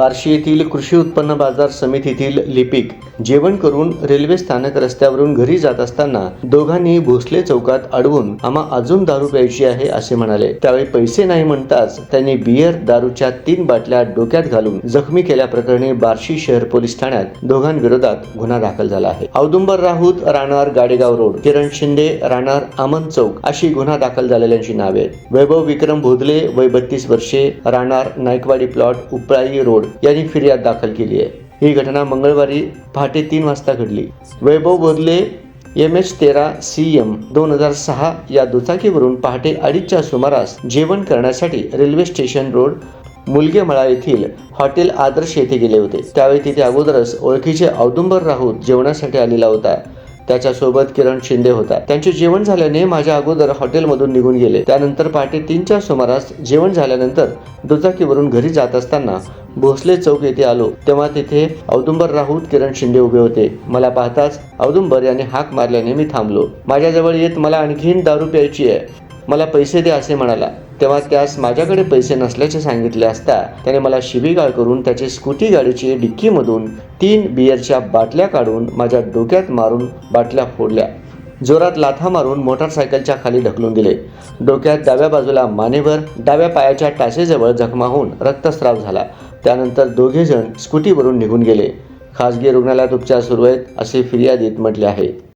बार्शी येथील कृषी उत्पन्न बाजार समितीतील लिपिक जेवण करून रेल्वे स्थानक रस्त्यावरून घरी जात असताना दोघांनी भोसले चौकात अडवून आम्हा अजून दारू प्यायची आहे असे म्हणाले. त्यावेळी पैसे नाही म्हणताच त्यांनी बियर दारूच्या तीन बाटल्या डोक्यात घालून जखमी केल्याप्रकरणी बार्शी शहर पोलीस ठाण्यात दोघांविरोधात गुन्हा दाखल झाला आहे. औदुंबर राऊत राहणार गाडेगाव रोड किरण शिंदे राहणार आमन चौक अशी गुन्हा दाखल झालेल्यांची नावे वैभव विक्रम भोदले वय बत्तीस वर्षे राहणार नायकवाडी प्लॉट उपराई रोड यांनी फिर्याद दाखल केली आहे. ही घटना मंगळवारी पहाटे तीन वाजता घडली. वैभव भोदले एम एच तेरा सी एम दोन हजार सहा या दुचाकीवरून पहाटे अडीचच्या सुमारास जेवण करण्यासाठी रेल्वे स्टेशन रोड मुलगेमळा येथील हॉटेल आदर्श येथे गेले होते. त्यावेळी तिथे अगोदरच ओळखीचे औदुंबर राऊत जेवणासाठी आलेला होता. त्याच्यासोबत किरण शिंदे होता त्यांचे जेवण झाल्याने माझ्या अगोदर हॉटेलमधून निघून गेले. त्यानंतर पहाटे तीनच्या सुमारास जेवण झाल्यानंतर दुचाकीवरून घरी जात असताना भोसले चौक येथे आलो. तेव्हा तिथे औदुंबर राऊत किरण शिंदे उभे होते. मला पाहताच औदुंबर यांनी हाक मारल्याने मी थांबलो. माझ्याजवळ येत मला आणखीन दारू प्यायची आहे. मला पैसे दे असे म्हणाला. तेव्हा त्यास माझ्याकडे पैसे नसल्याचे सांगितले असता त्याने मला शिबीगाळ करून त्याची स्कूटी गाडीची डिक्कीमधून तीन बियरच्या बाटल्या काढून माझ्या डोक्यात मारून बाटल्या फोडल्या. जोरात लाथा मारून मोटारसायकलच्या खाली ढकलून दिले. डोक्यात डाव्या बाजूला मानेवर डाव्या पायाच्या टाचेजवळ जखमा होऊन रक्तस्राव झाला. त्यानंतर दोघेजण स्कूटीवरून निघून गेले. खासगी रुग्णालयात उपचार सुरू आहेत असे फिर्यादीत म्हटले आहे.